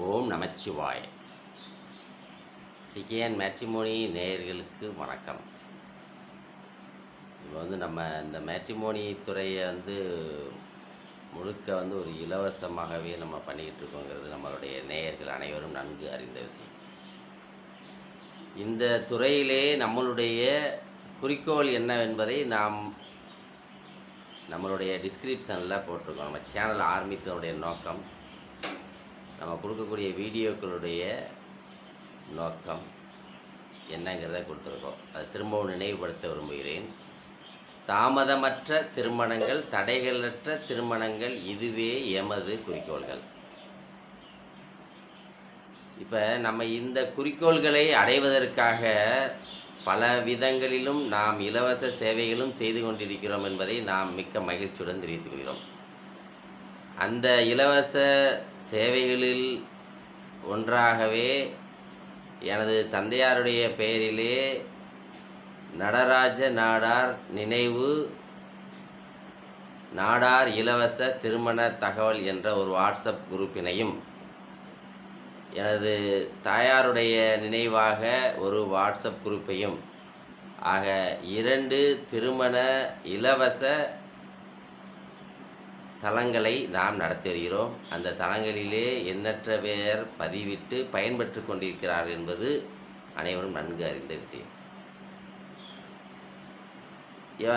ஓம் நமச்சிவாய. சிகேன் matrimony நேயர்களுக்கு வணக்கம். இப்போ வந்து நம்ம இந்த மேட்ரிமோனி துறையை வந்து முழுக்க வந்து ஒரு இலவசமாகவே நம்ம பண்ணிக்கிட்டு இருக்கோங்கிறது நம்மளுடைய நேயர்கள் அனைவரும் நன்கு அறிந்த விஷயம். இந்த துறையிலே நம்மளுடைய குறிக்கோள் என்னவென்பதை நாம் நம்மளுடைய டிஸ்கிரிப்ஷனில் போட்டிருக்கோம். நம்ம சேனல் ஆரம்பித்தனுடைய நோக்கம் நம்ம கொடுக்கக்கூடிய வீடியோக்களுடைய நோக்கம் என்னங்கிறத கொடுத்துருக்கோம். அது திரும்பவும் நினைவுபடுத்த விரும்புகிறேன். தாமதமற்ற திருமணங்கள் தடைகளற்ற திருமணங்கள் இதுவே எமது குறிக்கோள்கள். இப்போ நம்ம இந்த குறிக்கோள்களை அடைவதற்காக பல விதங்களிலும் நாம் இலவச சேவைகளும் செய்து கொண்டிருக்கிறோம் என்பதை நாம் மிக்க மகிழ்ச்சியுடன் தெரிவித்துக் கொள்கிறோம். அந்த இலவச சேவைகளில் ஒன்றாகவே எனது தந்தையாருடைய பெயரிலே நடராஜ நாடார் நினைவு நாடார் இலவச திருமண தகவல் என்ற ஒரு வாட்ஸ்அப் குரூப்பினையும் எனது தாயாருடைய நினைவாக ஒரு வாட்ஸ்அப் குரூப்பையும் ஆக இரண்டு திருமண இலவச தலங்களை நாம் நடத்தி வருகிறோம் அந்த தலங்களிலே எண்ணற்ற பேர் பதிவிட்டு பயன்பெற்று கொண்டிருக்கிறார் என்பது அனைவரும் நன்கு அறிந்த விஷயம்.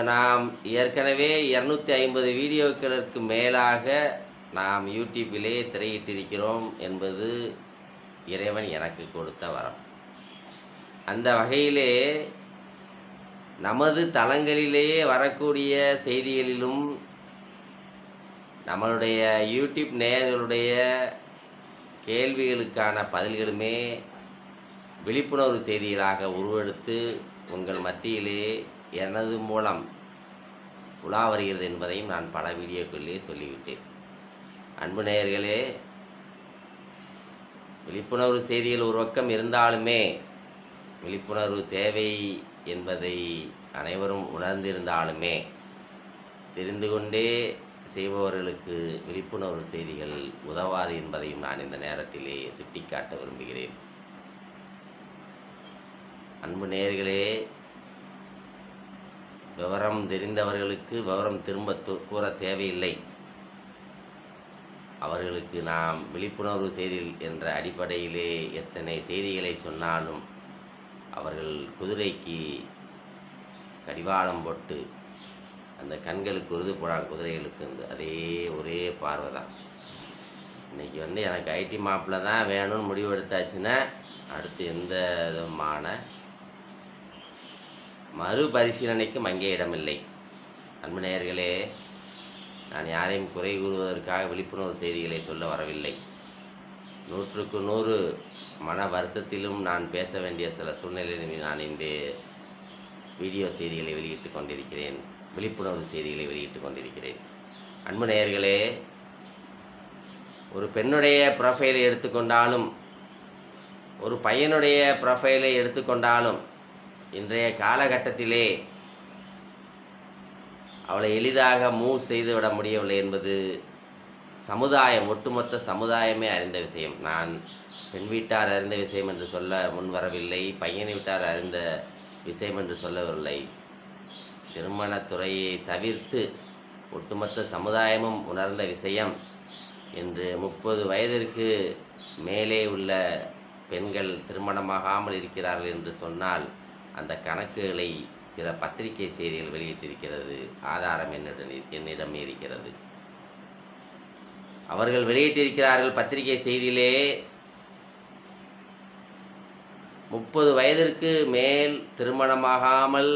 நாம் ஏற்கனவே இரநூத்தி ஐம்பது வீடியோக்களுக்கு மேலாக நாம் யூடியூப்பிலே திரையிட்டிருக்கிறோம் என்பது இறைவன் எனக்கு கொடுத்த வரம். அந்த வகையிலே நமது தளங்களிலேயே வரக்கூடிய செய்திகளிலும் நம்மளுடைய யூடியூப் நேயர்களுடைய கேள்விகளுக்கான பதில்களுமே விழிப்புணர்வு செய்திகளாக உருவெடுத்து உங்கள் மத்தியிலே எனது மூலம் உலா வருகிறது என்பதையும் நான் பல வீடியோக்களிலே சொல்லிவிட்டேன். அன்பு நேயர்களே விழிப்புணர்வு செய்திகள் ஒரு பக்கம் இருந்தாலுமே விழிப்புணர்வு தேவை என்பதை அனைவரும் உணர்ந்திருந்தாலுமே தெரிந்து கொண்டே செய்பவர்களுக்கு விழிப்புணர்வு செய்திகள் உதவாது என்பதையும் நான் இந்த நேரத்திலே சுட்டிக்காட்ட விரும்புகிறேன். அன்பு நேயர்களே விவரம் தெரிந்தவர்களுக்கு விவரம் திரும்ப கூற தேவையில்லை. அவர்களுக்கு நாம் விழிப்புணர்வு செய்திகள் என்ற அடிப்படையிலே எத்தனை செய்திகளை சொன்னாலும் அவர்கள் குதிரைக்கு கடிவாளம் போட்டு அந்த கண்களுக்கு உருது போடான் குதிரைகளுக்கு வந்து அதே ஒரே பார்வை தான். இன்னைக்கு வந்து எனக்கு ஐடி மாப்பில் தான் வேணும்னு முடிவு எடுத்தாச்சுன்னா அடுத்து எந்த விதமான மறுபரிசீலனைக்கும் அங்கே இடமில்லை. அன்பு நேயர்களே நான் யாரையும் குறை கூறுவதற்காக விழிப்புணர்வு செய்திகளை சொல்ல வரவில்லை. நூற்றுக்கு நூறு மன வருத்தத்திலும் நான் பேச வேண்டிய சில சூழ்நிலையில் நான் இந்த வீடியோ செய்திகளை வெளியிட்டு கொண்டிருக்கிறேன். விழிப்புணர்வு செய்திகளை வெளியிட்டுக் கொண்டிருக்கிறேன். அன்பு நேயர்களே ஒரு பெண்ணுடைய ப்ரொஃபைலை எடுத்துக்கொண்டாலும் ஒரு பையனுடைய ப்ரொஃபைலை எடுத்துக்கொண்டாலும் இன்றைய காலகட்டத்திலே அவளை எளிதாக மூவ் செய்துவிட முடியவில்லை என்பது சமுதாயம் ஒட்டுமொத்த சமுதாயமே அறிந்த விஷயம். நான் பெண் வீட்டார் அறிந்த விஷயம் என்று சொல்ல முன் வரவில்லை பையன் வீட்டார் அறிந்த விஷயம் என்று சொல்லவில்லை. திருமணத்துறையை தவிர்த்து ஒட்டுமொத்த சமுதாயமும் உணர்ந்த விஷயம். இன்று முப்பது வயதிற்கு மேலே உள்ள பெண்கள் திருமணமாகாமல் இருக்கிறார்கள் என்று சொன்னால் அந்த கணக்குகளை சில பத்திரிகை செய்திகள் வெளியிட்டிருக்கிறது. ஆதாரம் என்னிடம் என்னிடம் இருக்கிறது. அவர்கள் வெளியிட்டிருக்கிறார்கள் பத்திரிகை செய்தியிலே முப்பது வயதிற்கு மேல் திருமணமாகாமல்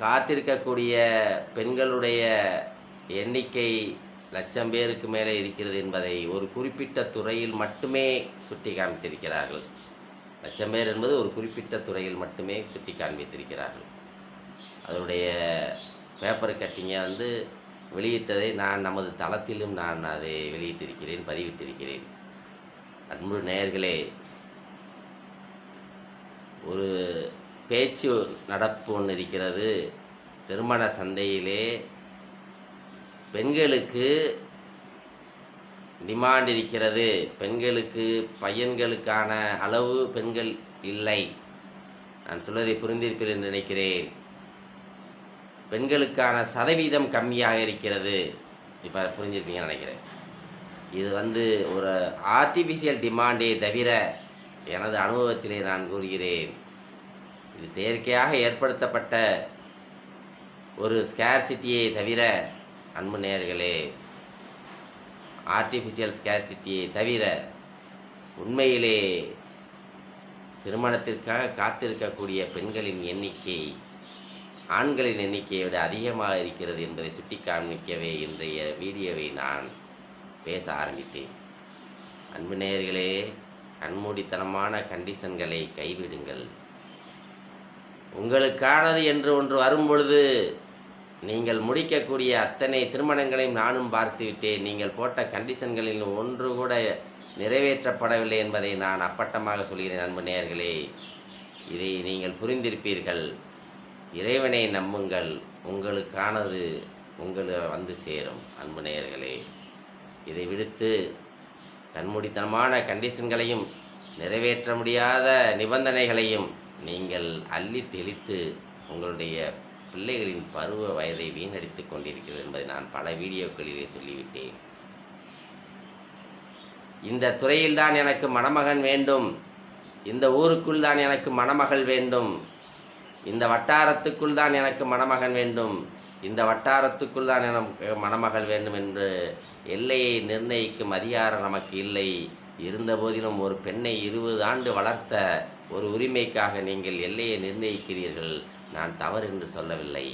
காத்திருக்கக்கூடிய பெண்களுடைய எண்ணிக்கை லட்சம் பேருக்கு மேலே இருக்கிறது என்பதை ஒரு குறிப்பிட்ட துறையில் மட்டுமே சுட்டி காண்பித்திருக்கிறார்கள் லட்சம் பேர் என்பது ஒரு குறிப்பிட்ட துறையில் மட்டுமே சுட்டி காண்பித்திருக்கிறார்கள் அதனுடைய பேப்பர் கட்டிங்கை வந்து வெளியிட்டதை நான் நமது தளத்திலும் நான் அதை வெளியிட்டிருக்கிறேன் பதிவிட்டிருக்கிறேன். அன்பு நேயர்களே ஒரு பேச்சு நடப்பு ஒன்று இருக்கிறது. திருமண சந்தையிலே பெண்களுக்கு டிமாண்ட் இருக்கிறது. பெண்களுக்கு பையன்களுக்கான அளவு பெண்கள் இல்லை. நான் சொல்வதை புரிந்திருப்பீர்கள் என்று நினைக்கிறேன். பெண்களுக்கான சதவீதம் கம்மியாக இருக்கிறது. இப்போ புரிஞ்சிருப்பீங்கன்னு நினைக்கிறேன். இது வந்து ஒரு ஆர்டிஃபிஷியல் டிமாண்டே தவிர எனது அனுபவத்திலே நான் கூறுகிறேன். இது செயற்கையாக ஏற்படுத்தப்பட்ட ஒரு ஸ்கேர்சிட்டியை தவிர அன்பு நேயர்களே ஆர்டிஃபிஷியல் ஸ்கேர்சிட்டியை தவிர உண்மையிலே திருமணத்திற்காக காத்திருக்கக்கூடிய பெண்களின் எண்ணிக்கை ஆண்களின் எண்ணிக்கையை விட அதிகமாக இருக்கிறது என்பதை சுட்டி காண்பிக்கவே இன்றைய வீடியோவை நான் பேச ஆரம்பித்தேன். அன்பு நேயர்களே கண்மூடித்தனமான கண்டிஷன்களை கைவிடுங்கள். உங்களுக்கானது என்று ஒன்று வரும்பொழுது நீங்கள் முடிக்கக்கூடிய அத்தனை திருமணங்களையும் நானும் பார்த்துவிட்டேன் நீங்கள் போட்ட கண்டிஷன்களில் ஒன்று கூட நிறைவேற்றப்படவில்லை என்பதை நான் அப்பட்டமாக சொல்கிறேன் அன்பு நேயர்களே. இதை நீங்கள் புரிந்திருப்பீர்கள். இறைவனை நம்புங்கள். உங்களுக்கானது உங்களை வந்து சேரும் அன்பு நேயர்களே. இதை விடுத்து கண்மூடித்தனமான கண்டிஷன்களையும் நிறைவேற்ற முடியாத நிபந்தனைகளையும் நீங்கள் அள்ளி தெளித்து உங்களுடைய பிள்ளைகளின் பருவ வயதை வீணடித்துக் கொண்டிருக்கிறது என்பதை நான் பல வீடியோக்களிலே சொல்லிவிட்டேன். இந்த துறையில்தான் எனக்கு மணமகன் வேண்டும். இந்த ஊருக்குள் தான் எனக்கு மணமகள் வேண்டும். இந்த வட்டாரத்துக்குள் தான் எனக்கு மணமகன் வேண்டும். இந்த வட்டாரத்துக்குள் தான் எனக்கு மணமகள் வேண்டும் என்று எல்லையை நிர்ணயிக்கும் அதிகாரம் நமக்கு இல்லை. இருந்த போதிலும் ஒரு பெண்ணை இருபது ஆண்டு வளர்த்த ஒரு உரிமைக்காக நீங்கள் எல்லையை நிர்ணயிக்கிறீர்கள். நான் தவறு என்று சொல்லவில்லை.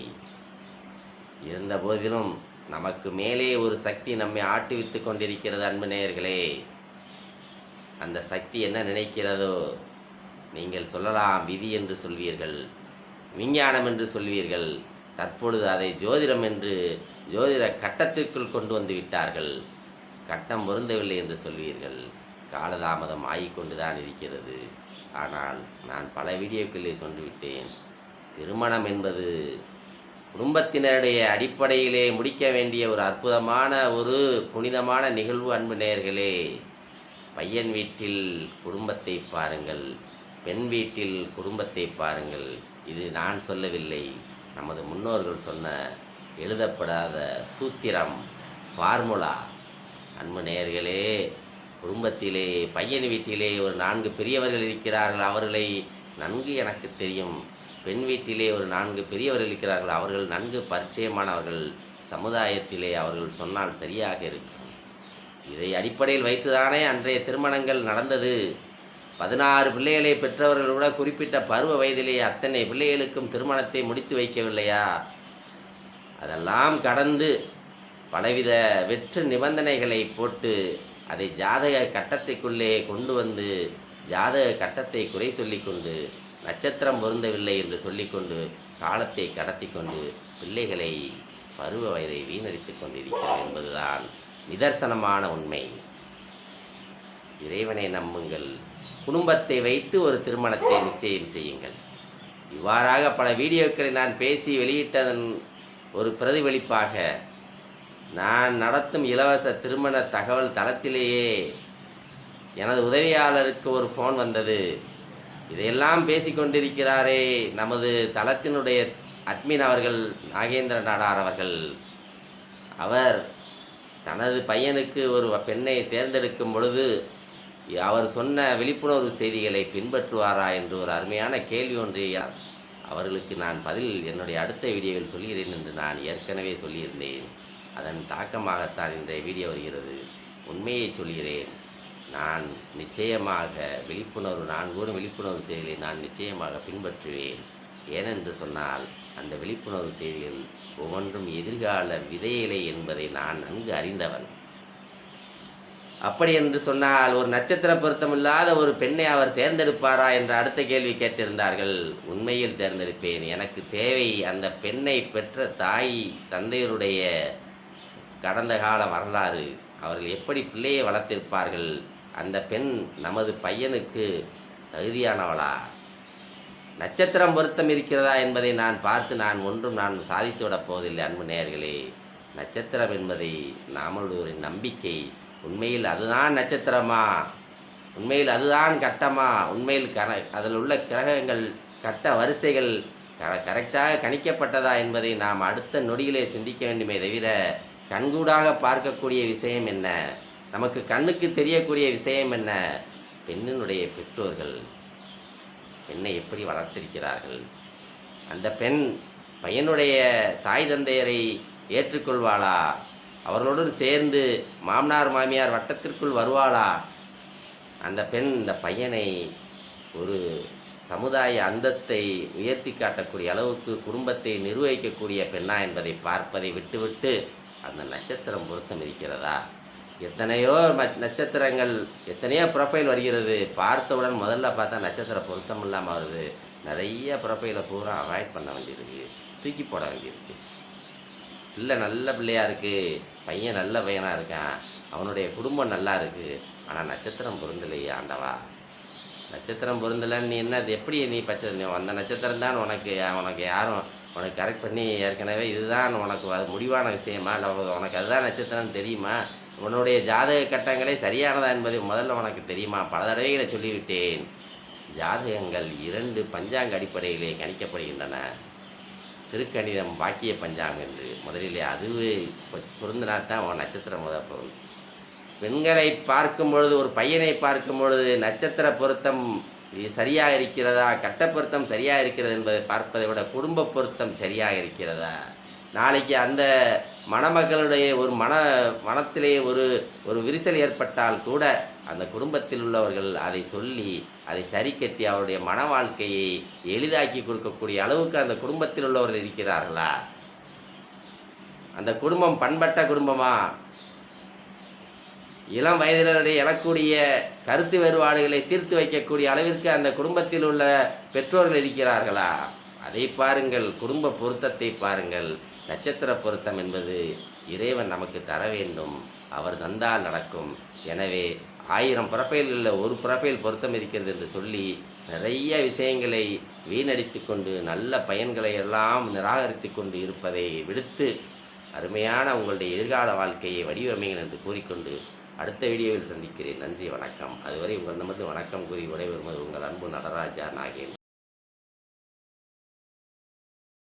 இருந்த போதிலும் நமக்கு மேலே ஒரு சக்தி நம்மை ஆட்டுவித்து கொண்டிருக்கிறது அன்பு நேயர்களே. அந்த சக்தி என்ன நினைக்கிறதோ நீங்கள் சொல்லலாம் விதி என்று சொல்வீர்கள் விஞ்ஞானம் என்று சொல்வீர்கள். தற்பொழுது அதை ஜோதிடம் என்று ஜோதிட கட்டத்திற்குள் கொண்டு வந்து விட்டார்கள். கட்டம் பொருந்தவில்லை என்று சொல்வீர்கள். காலதாமதம் ஆகிக்கொண்டுதான் இருக்கிறது. ஆனால் நான் பல வீடியோக்களிலே சொல்லிவிட்டேன். திருமணம் என்பது குடும்பத்தினருடைய அடிப்படையிலே முடிக்க வேண்டிய ஒரு அற்புதமான ஒரு புனிதமான நிகழ்வு அன்பு நேர்களே பையன் வீட்டில் குடும்பத்தை பாருங்கள் பெண் வீட்டில் குடும்பத்தை பாருங்கள். இது நான் சொல்லவில்லை. நமது முன்னோர்கள் சொன்ன எழுதப்படாத சூத்திரம் ஃபார்முலா. அன்பு நேர்களே குடும்பத்திலே பையன் வீட்டிலே ஒரு நான்கு பெரியவர்கள் இருக்கிறார்கள் அவர்களை நன்கு எனக்கு தெரியும். பெண் வீட்டிலே ஒரு நான்கு பெரியவர்கள் இருக்கிறார்கள் அவர்கள் நன்கு பரிச்சயமானவர்கள். சமுதாயத்திலே அவர்கள் சொன்னால் சரியாக இருக்கும். இதை அடிப்படையில் வைத்துதானே அன்றைய திருமணங்கள் நடந்தது. பதினாறு பிள்ளைகளை பெற்றவர்கள் கூட குறிப்பிட்ட பருவ வயதிலே அத்தனை பிள்ளைகளுக்கும் திருமணத்தை முடித்து வைக்கவில்லையா? அதெல்லாம் கடந்து பலவித வெற்று நிபந்தனைகளை போட்டு அதை ஜாதக கட்டத்துக்குள்ளே கொண்டு வந்து ஜாதக கட்டத்தை குறை சொல்லிக்கொண்டு நட்சத்திரம் பொருந்தவில்லை என்று சொல்லிக்கொண்டு காலத்தை கடத்தி கொண்டு பிள்ளைகளை பருவ வயதை வீணடித்து கொண்டிருக்கிறது என்பதுதான் நிதர்சனமான உண்மை. இறைவனை நம்புங்கள். குடும்பத்தை வைத்து ஒரு திருமணத்தை நிச்சயம் செய்யுங்கள். இவ்வாறாக பல வீடியோக்களை நான் பேசி வெளியிட்டதன் ஒரு பிரதிபலிப்பாக நான் நடத்தும் இலவச திருமண தகவல் தளத்திலேயே எனது உதவியாளருக்கு ஒரு ஃபோன் வந்தது. இதையெல்லாம் பேசிக்கொண்டிருக்கிறாரே நமது தளத்தினுடைய அட்மின் அவர்கள் நாகேந்திர நாடார் அவர்கள். அவர் தனது பையனுக்கு ஒரு பெண்ணை தேர்ந்தெடுக்கும் பொழுது அவர் சொன்ன விழிப்புணர்வு செய்திகளை பின்பற்றுவாரா என்று ஒரு அருமையான கேள்வி ஒன்றை அவர்களுக்கு நான் பதில் என்னுடைய அடுத்த வீடியோவில் சொல்கிறேன் என்று நான் ஏற்கனவே சொல்லியிருந்தேன். அதன் தாக்கமாகத்தான் இன்றைய வீடியோ வருகிறது. உண்மையை சொல்கிறேன். நான் நிச்சயமாக விழிப்புணர்வு நான் கூறும் விழிப்புணர்வு செய்திகளை நான் நிச்சயமாக பின்பற்றுவேன். ஏனென்று சொன்னால் அந்த விழிப்புணர்வு செய்திகள் ஒவ்வொன்றும் எதிர்கால விதையிலை என்பதை நான் நன்கு அறிந்தவன். அப்படி என்று சொன்னால் ஒரு நட்சத்திர பொருத்தமில்லாத ஒரு பெண்ணை அவர் தேர்ந்தெடுப்பாரா என்ற அடுத்த கேள்வி கேட்டிருந்தார்கள். உண்மையில் தேர்ந்தெடுப்பேன். எனக்கு தேவை அந்த பெண்ணை பெற்ற தாய் தந்தையருடைய கடந்த கால வரலாறு. அவர்கள் எப்படி பிள்ளையை வளர்த்திருப்பார்கள்? அந்த பெண் நமது பையனுக்கு தகுதியானவளா? நட்சத்திரம் பொருத்தம் இருக்கிறதா என்பதை நான் பார்த்து நான் ஒன்றும் நான் சாதித்துவிடப் போவதில்லை அன்பு நேயர்களே. நட்சத்திரம் என்பதை நாமளுடைய நம்பிக்கை. உண்மையில் அதுதான் நட்சத்திரமா? உண்மையில் அதுதான் கட்டமா? உண்மையில் கர அதில் உள்ள கிரகங்கள் கட்ட வரிசைகள் க கரெக்டாக கணிக்கப்பட்டதா என்பதை நாம் அடுத்த நொடியிலே சிந்திக்க வேண்டுமே தவிர கண்கூடாக பார்க்கக்கூடிய விஷயம் என்ன? நமக்கு கண்ணுக்கு தெரியக்கூடிய விஷயம் என்ன? பெண்ணினுடைய பெற்றோர்கள் பெண்ணை எப்படி வளர்த்திருக்கிறார்கள்? அந்த பெண் பையனுடைய தாய் தந்தையரை ஏற்றுக்கொள்வாளா? அவர்களுடன் சேர்ந்து மாமனார் மாமியார் வட்டத்திற்குள் வருவாளா? அந்த பெண் இந்த பையனை ஒரு சமுதாய அந்தஸ்தை உயர்த்தி காட்டக்கூடிய அளவுக்கு குடும்பத்தை நிர்வகிக்கக்கூடிய பெண்ணா என்பதை பார்ப்பதை விட்டுவிட்டு அந்த நட்சத்திரம் பொருத்தம் இருக்கிறதா? எத்தனையோ நட்சத்திரங்கள் எத்தனையோ ப்ரொஃபைல் வருகிறது. பார்த்தவுடன் முதல்ல பார்த்தா நட்சத்திர பொருத்தம் இல்லாமல் வருது. நிறைய ப்ரொஃபைலை பூரா அவாய்ட் பண்ண வேண்டியிருக்கு. தூக்கி போட வேண்டியிருக்கு. பிள்ளை நல்ல பிள்ளையாக இருக்குது பையன் நல்ல பையனாக இருக்கான். அவனுடைய குடும்பம் நல்லா இருக்குது ஆனால் நட்சத்திரம் பொருந்தலையே ஆண்டவா. நட்சத்திரம் பொருந்தலைன்னு நீ என்ன அது எப்படி நீ பச்சை அந்த நட்சத்திரம் தான் உனக்கு உனக்கு யாரும் உனக்கு கரெக்ட் பண்ணி ஏற்கனவே இதுதான் உனக்கு அது முடிவான விஷயமா? இல்லை உனக்கு அதுதான் நட்சத்திரம் தெரியுமா? உன்னுடைய ஜாதக கட்டங்களே சரியானதா என்பதை முதல்ல உனக்கு தெரியுமா? பல தடவைகளை சொல்லிவிட்டேன். ஜாதகங்கள் இரண்டு பஞ்சாங்க அடிப்படையிலே கணிக்கப்படுகின்றன. திருக்கணிதம் பாக்கிய பஞ்சாங்கம் என்று. முதலிலே அதுவே பொருந்தினா தான் உன் நட்சத்திரம் முத பொருள். பெண்களை பார்க்கும் பொழுது ஒரு பையனை பார்க்கும் பொழுது நட்சத்திர பொருத்தம் இது சரியாக இருக்கிறதா கட்ட பொருத்தம் சரியாக இருக்கிறது என்பதை பார்ப்பதை விட குடும்ப பொருத்தம் சரியாக இருக்கிறதா நாளைக்கு அந்த மணமகளுடைய ஒரு மன மனத்திலே ஒரு ஒரு விரிசல் ஏற்பட்டால் கூட அந்த குடும்பத்தில் உள்ளவர்கள் அதை சொல்லி அதை சரி கட்டி அவருடைய மன வாழ்க்கையை எளிதாக்கி கொடுக்கக்கூடிய அளவுக்கு அந்த குடும்பத்தில் உள்ளவர்கள் இருக்கிறார்களா? அந்த குடும்பம் பண்பட்ட குடும்பமா? இளம் வயதினருடைய எழக்கூடிய கருத்து வேறுபாடுகளை தீர்த்து வைக்கக்கூடிய அளவிற்கு அந்த குடும்பத்தில் உள்ள பெற்றோர்கள் இருக்கிறார்களா? அதை பாருங்கள். குடும்ப பொருத்தத்தை பாருங்கள். நட்சத்திர பொருத்தம் என்பது இறைவன் நமக்கு தர வேண்டும். அவர் தந்தால் நடக்கும். எனவே ஆயிரம் புறப்பையில் உள்ள ஒரு புறப்பையில் பொருத்தம் இருக்கிறது என்று சொல்லி நிறைய விஷயங்களை வீணடித்து கொண்டு நல்ல பயன்களை எல்லாம் நிராகரித்து கொண்டு இருப்பதை விடுத்து அருமையான உங்களுடைய எதிர்கால வாழ்க்கையை வடிவமைங்கள் என்று கூறிக்கொண்டு அடுத்த வீடியோவில் சந்திக்கிறேன். நன்றி வணக்கம். அதுவரை உங்கள் நமது வணக்கம் கூறி விடைபெறுவது உங்கள் அன்பு நடராஜா நாகேன்